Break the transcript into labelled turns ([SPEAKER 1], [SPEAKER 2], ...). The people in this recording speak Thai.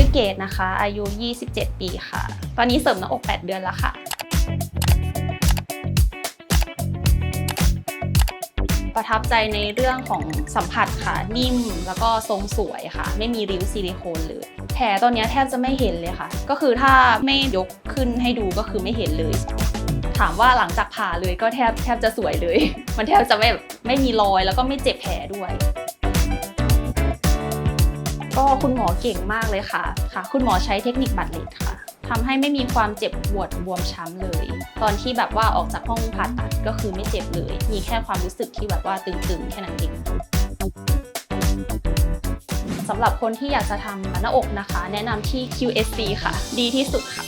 [SPEAKER 1] ชื่อเกดนะคะ อายุ 27 ปีค่ะ ตอนนี้เสริมหน้าอก 8 เดือนแล้วค่ะ ประทับใจในเรื่องของสัมผัสค่ะ นิ่มแล้วก็ทรงสวยค่ะ ไม่มีริ้วซิลิโคนเลย แผลตอนนี้แทบจะไม่เห็นเลยค่ะ ก็คือถ้าไม่ยกขึ้นให้ดูก็คือไม่เห็นเลย ถามว่าหลังจากผ่าเลยก็แทบแทบจะสวยเลย มันแทบจะไม่ไม่มีรอยแล้วก็ไม่เจ็บแผลด้วย ก็คุณหมอเก่งมากเลยค่ะค่ะ คุณหมอใช้เทคนิคบัตรเลดค่ะทำให้ไม่มีความเจ็บปวดบวมช้ำเลย ตอนที่แบบว่าออกจากห้องผ่าตัดก็คือไม่เจ็บเลย มีแค่ความรู้สึกที่แบบว่าตึงๆแค่นั้นเองสำหรับคนที่อยากจะทำหน้าอกนะคะ แนะนำที่ QSC ค่ะ ดีที่สุดค่ะ